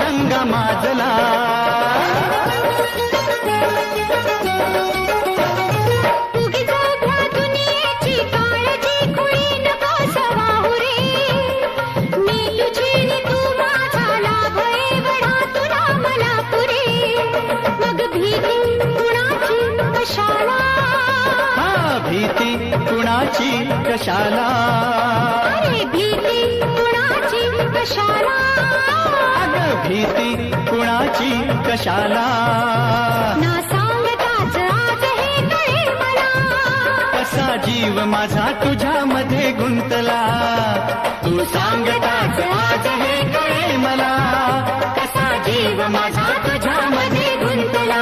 गंगा माजला. उगीच भ्या दुनियेची काळजी खुळी नको सवाहू रे मी तुझी नि तू माझा लाभ एवढा तुला मला पुरे. मग भीती कुणाची कशाला? माहिती कुणाची कशाला? कसा जीव माझा तुझ्या मध्ये गुंतला? तू सांग मला. कसा जीव माझा तुझ्या मध्ये गुंतला?